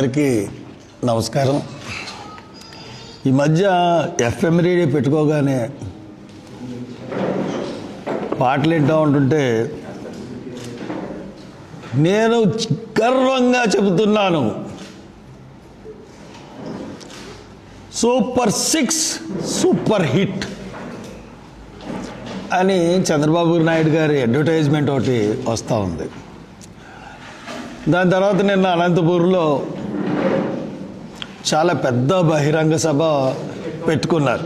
అందరికీ నమస్కారం. ఈ మధ్య ఎఫ్ఎం రేడియో పెట్టుకోగానే పాటలు వింటూ ఉంటుంటే నేను గర్వంగా చెబుతున్నాను. సూపర్ సిక్స్ సూపర్ హిట్ అని చంద్రబాబు నాయుడు గారి అడ్వర్టైజ్మెంట్ ఒకటి వస్తూ ఉంది. దాని తర్వాత నిన్న అనంతపూర్లో చాలా పెద్ద బహిరంగ సభ పెట్టుకున్నారు.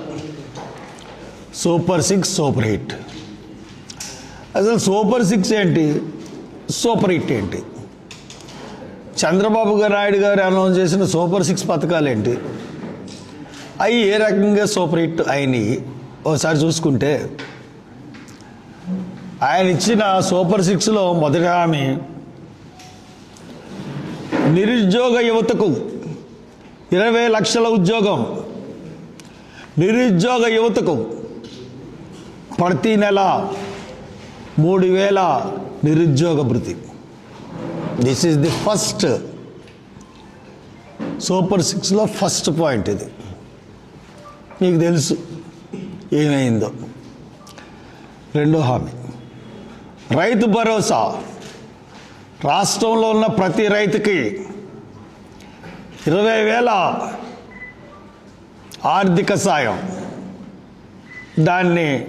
Super six super hit. అసలు సూపర్ సిక్స్ ఏంటి? సూపర్ హిట్ ఏంటి? చంద్రబాబు గారు నాయుడు గారు అనౌన్స్ చేసిన సూపర్ సిక్స్ పథకాలు ఏంటి? అవి ఏ రకంగా సూపర్ హిట్ అయినాయి? ఒకసారి చూసుకుంటే ఆయన ఇచ్చిన సూపర్ సిక్స్లో మొదటి హామీ నిరుద్యోగ యువతకు ఇరవై లక్షల ఉద్యోగం. నిరుద్యోగ యువతకు ప్రతి నెల మూడు వేల నిరుద్యోగ భృతి. This is the first super సిక్స్లో ఫస్ట్ పాయింట్ ఇది. మీకు తెలుసు ఏమైందో. రెండో హామీ. రైతు భరోసా. రాష్ట్రంలో ఉన్న ప్రతి రైతుకి ఇరవై వేల ఆర్థిక సాయం. దాన్ని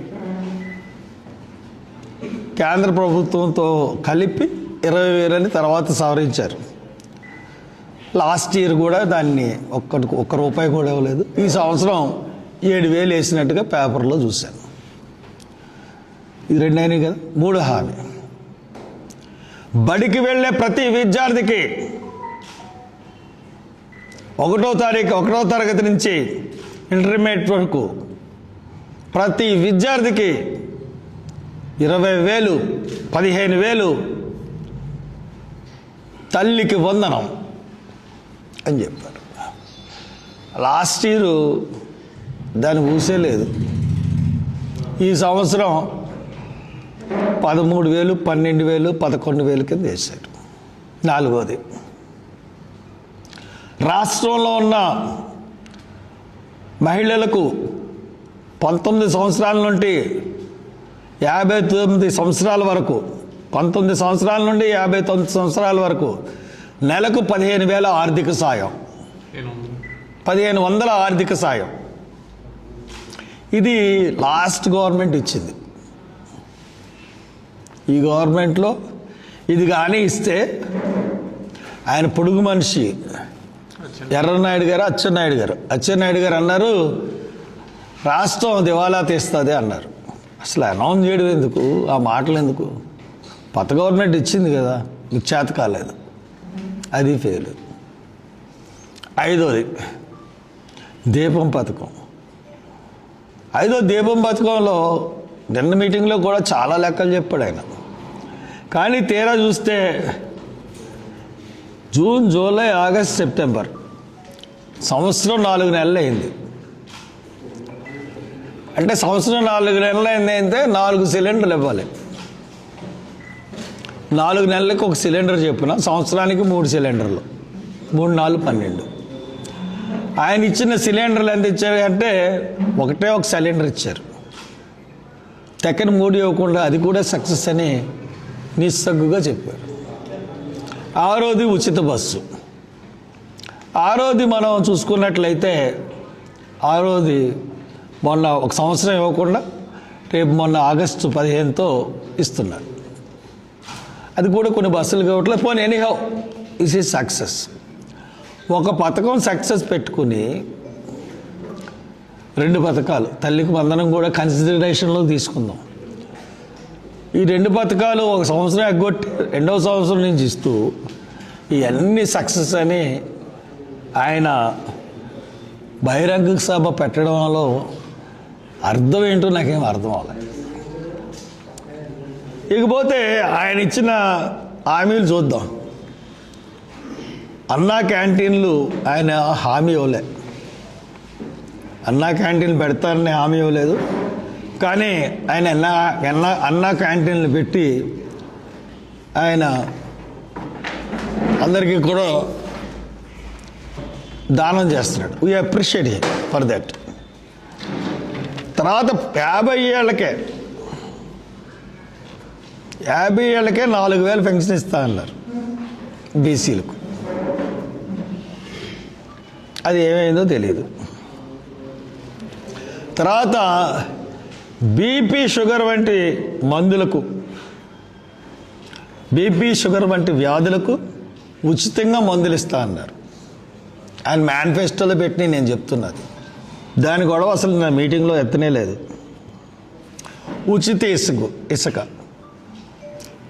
కేంద్ర ప్రభుత్వంతో కలిపి ఇరవై వేలని తర్వాత సవరించారు. లాస్ట్ ఇయర్ కూడా దాన్ని ఒక్కటి ఒక్క రూపాయి కూడా ఇవ్వలేదు. ఈ సంవత్సరం ఏడు వేలు వేసినట్టుగా పేపర్లో చూశాను. ఇది రెండు అయినాయి కదా మూడు హామీ. బడికి వెళ్ళే ప్రతి విద్యార్థికి ఒకటో తారీఖు ఒకటో తరగతి నుంచి ఇంటర్మీడియట్ వరకు ప్రతి విద్యార్థికి ఇరవై వేలు పదిహేను వేలు తల్లికి వందనం అని చెప్పారు. లాస్ట్ ఇయర్ దాన్ని ఊసే లేదు. ఈ సంవత్సరం పదమూడు వేలు పన్నెండు వేలు పదకొండు వేలు కింద వేశారు. నాలుగోది. రాష్ట్రంలో ఉన్న మహిళలకు పంతొమ్మిది సంవత్సరాల నుండి యాభై తొమ్మిది సంవత్సరాల వరకు పంతొమ్మిది సంవత్సరాల నుండి యాభై తొమ్మిది సంవత్సరాల వరకు నెలకు పదిహేను వేల ఆర్థిక సాయం. పదిహేను వందల ఆర్థిక సాయం. ఇది లాస్ట్ గవర్నమెంట్ ఇచ్చింది. ఈ గవర్నమెంట్లో ఇది కానీ ఇస్తే ఆయన పొడుగు మనిషి. ఎర్రనాయుడు గారు అచ్చెన్నాయుడు గారు. అచ్చెన్నాయుడు గారు అన్నారు రాష్ట్రం దివాలా తీస్తుంది అన్నారు. అసలు అనౌన్స్ చేయడం ఎందుకు? ఆ మాటలు ఎందుకు? కొత్త గవర్నమెంట్ ఇచ్చింది కదా మీకు చేత కాలేదు. అది ఫెయిల్ ఐదోది దీపం పథకం. ఐదో దీపం పథకంలో నిన్న మీటింగ్లో కూడా చాలా లెక్కలు చెప్పాడు ఆయన. కానీ తీరా చూస్తే జూన్ జూలై ఆగస్ట్ సెప్టెంబర్ సంవత్సరం నాలుగు నెలలు అయింది. అంటే సంవత్సరం నాలుగు నెలలు అయింది అయితే నాలుగు సిలిండర్లు ఇవ్వాలి. నాలుగు నెలలకు ఒక సిలిండర్ చెప్పున సంవత్సరానికి మూడు సిలిండర్లు మూడు నాలుగు పన్నెండు. ఆయన ఇచ్చిన సిలిండర్లు ఎంత ఇచ్చారు అంటే ఒకటే ఒక సిలిండర్ ఇచ్చారు. సెకండ్ మూడు ఇవ్వకుండా అది కూడా సక్సెస్ అని నిస్సగ్గుగా చెప్పారు. ఆరోది ఉచిత బస్సు. ఆరోది మనం చూసుకున్నట్లయితే ఆరోది మొన్న ఒక సంవత్సరం ఇవ్వకుండా రేపు మొన్న ఆగస్టు పదిహేనుతో ఇస్తున్నారు. అది కూడా కొన్ని బస్సులు కావట్లేదు పోనీ ఎనీహౌ ఇస్ ఈజ్ సక్సెస్ ఒక పథకం సక్సెస్ పెట్టుకుని రెండు పథకాలు తల్లికి వందనం కూడా కన్సిడరేషన్లో తీసుకుందాం. ఈ రెండు పథకాలు ఒక సంవత్సరం ఎగ్గొట్టి రెండవ సంవత్సరం నుంచి ఇస్తూ ఇవన్నీ సక్సెస్ అని ఆయన బహిరంగ సభ పెట్టడంలో అర్థం ఏంటో నాకేం అర్థం అవ్వలేదు. ఇకపోతే ఆయన ఇచ్చిన హామీలు చూద్దాం. అన్నా క్యాంటీన్లు ఆయన హామీ ఇవ్వలే. అన్నా క్యాంటీన్లు పెడతారని హామీ ఇవ్వలేదు. కానీ ఆయన అన్నా అన్నా అన్నా క్యాంటీన్లు పెట్టి ఆయన అందరికీ కూడా దానం చేస్తున్నాడు. వీ అప్రిషియేట్ ఫర్ దట్ తర్వాత యాభై ఏళ్ళకే యాభై ఏళ్ళకే నాలుగు వేలు పెన్షన్ ఇస్తా అన్నారు బీసీలకు. అది ఏమైందో తెలియదు తర్వాత బీపీ షుగర్ వంటి మందులకు బీపీ షుగర్ వంటి వ్యాధులకు ఉచితంగా మందులు ఇస్తా అన్నారు. ఆయన మేనిఫెస్టోలో పెట్టి నేను చెప్తున్నది. దాని గొడవ అసలు నా మీటింగ్లో ఎత్తనే లేదు. ఉచిత ఇసుక ఇసుక.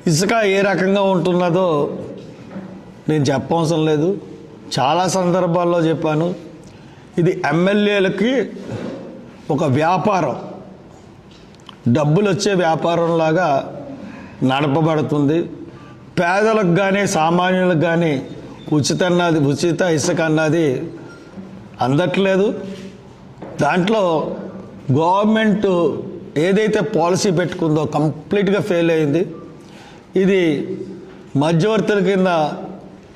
ఇసుక ఏ రకంగా ఉంటున్నదో నేను చెప్పవసరం లేదు. చాలా సందర్భాల్లో చెప్పాను. ఇది ఎమ్మెల్యేలకి ఒక వ్యాపారం. డబ్బులు వచ్చే వ్యాపారంలాగా నడపబడుతుంది. పేదలకు కానీ సామాన్యులకు కానీ ఉచిత అన్నది ఉచిత ఇసుక అన్నది అందట్లేదు. దాంట్లో గవర్నమెంట్ ఏదైతే పాలసీ పెట్టుకుందో కంప్లీట్గా ఫెయిల్ అయింది. ఇది మధ్యవర్తుల కింద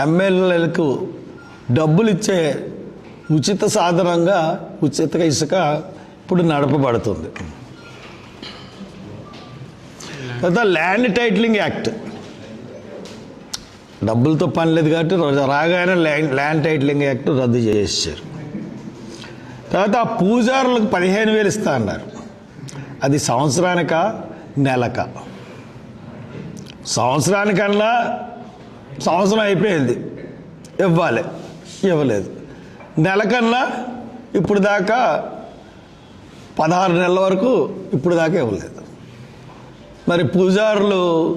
ఎమ్మెల్యేలకు డబ్బులు ఇచ్చే ఉచిత సాధనంగా ఉచిత ఇసుక ఇప్పుడు నడపబడుతుంది. తర్వాత ల్యాండ్ టైటిలింగ్ యాక్ట్. డబ్బులతో పని లేదు కాబట్టి రాగానే ల్యాండ్ ల్యాండ్ టైటిలింగ్ యాక్ట్ రద్దు చేసేసారు తర్వాత ఆ పూజారులకు పదిహేను వేలు ఇస్తా అన్నారు. అది సంవత్సరానిక? నెలక? సంవత్సరానికన్నా సంవత్సరం అయిపోయింది. ఇవ్వాలి. ఇవ్వలేదు. నెలకన్నా ఇప్పుడు దాకా పదహారు నెలల వరకు ఇప్పుడు దాకా ఇవ్వలేదు. మరి పూజారులు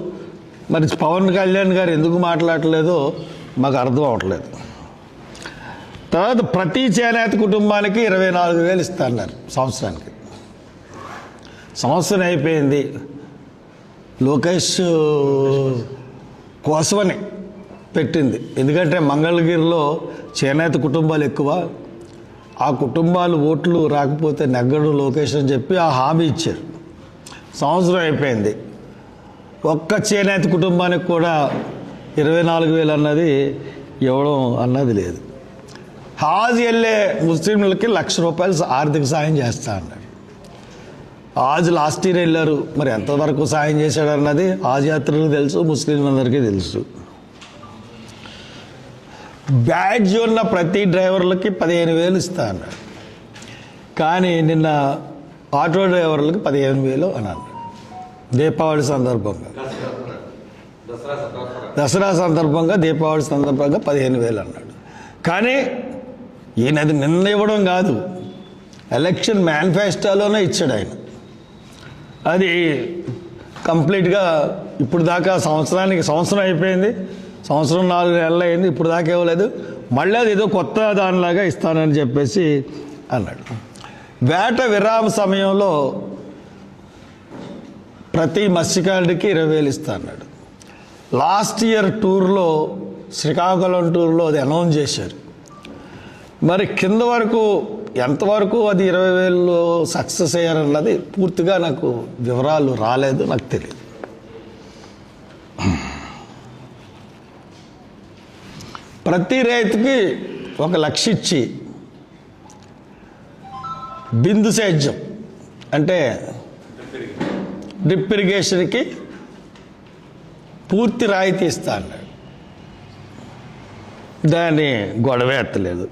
మరి పవన్ కళ్యాణ్ గారు ఎందుకు మాట్లాడలేదో మాకు అర్థం అవ్వట్లేదు తర్వాత ప్రతి చేనేత కుటుంబానికి ఇరవై నాలుగు వేలు ఇస్తున్నారు సంవత్సరానికి. సంవత్సరం అయిపోయింది. లోకేష్ కోసమని పెట్టింది. ఎందుకంటే మంగళగిరిలో చేనేత కుటుంబాలు ఎక్కువ. ఆ కుటుంబాలు ఓట్లు రాకపోతే నెగ్గడు లోకేష్ అని చెప్పి ఆ హామీ ఇచ్చారు. సంవత్సరం అయిపోయింది. ఒక్క చేనేత కుటుంబానికి కూడా ఇరవై నాలుగు వేలు అన్నది ఇవ్వడం అన్నది లేదు. హాజ్ వెళ్ళే ముస్లింలకి లక్ష రూపాయలు ఆర్థిక సాయం చేస్తా అన్నాడు. హాజ్ లాస్ట్ ఇయర్ వెళ్ళారు. మరి ఎంతవరకు సాయం చేశాడు అన్నది హాజ్ యాత్రలకు తెలుసు ముస్లింలందరికీ తెలుసు. బ్యాడ్జ్ ఉన్న ప్రతి డ్రైవర్లకి పదిహేను వేలు ఇస్తా అన్నాడు. కానీ నిన్న ఆటో డ్రైవర్లకు పదిహేను వేలు అన్నాడు. దీపావళి సందర్భంగా. దసరా సందర్భంగా. దీపావళి సందర్భంగా పదిహేను వేలు అన్నాడు. కానీ ఈయన అది నిన్న ఇవ్వడం కాదు. ఎలక్షన్ మేనిఫెస్టోలోనే ఇచ్చాడు ఆయన. అది కంప్లీట్గా ఇప్పుడు దాకా సంవత్సరానికి సంవత్సరం అయిపోయింది. సంవత్సరం నాలుగు నెలలు అయింది ఇప్పుడు దాకా ఇవ్వలేదు. మళ్ళీ అది ఏదో కొత్త దానిలాగా ఇస్తానని చెప్పేసి అన్నాడు. వేట విరామ సమయంలో ప్రతి మత్స్యకారుడికి ఇరవై వేలు ఇస్తా అన్నాడు. లాస్ట్ ఇయర్ టూర్లో శ్రీకాకుళం టూర్లో అది అనౌన్స్ చేశారు. మరి కింద వరకు ఎంతవరకు అది ఇరవై వేలు సక్సెస్ అయ్యారన్నది పూర్తిగా నాకు వివరాలు రాలేదు నాకు తెలియదు ప్రతి రైతుకి ఒక లక్ష ఇచ్చి బిందు సేద్యం అంటే డ్రిప్ ఇరిగేషన్కి పూర్తి రాయితీ ఇస్తా అన్నాడు. దాన్ని గొడవ ఎత్తలేదు